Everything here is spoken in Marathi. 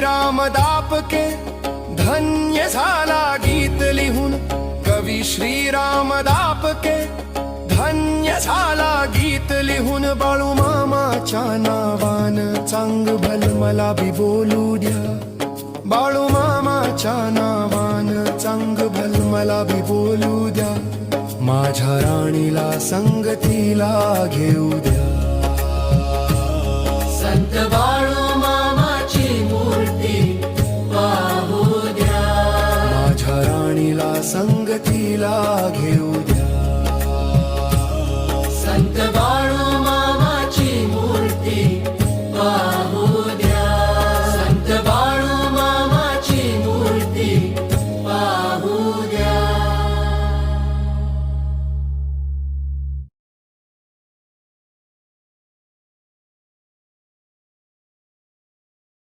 श्रीराम दापके धन्य झाला गीत लिहून. कवी श्रीराम दापके धन्य झाला गीत लिहून. बाळू मामाच्या नावान चांग भल मला बी बोलू द्या. बाळू मामाच्या नावान चांग भल मला बी बोलू द्या. माझ्या राणीला संगतीला घेऊ द्या. संगतीला घेऊ द्या संत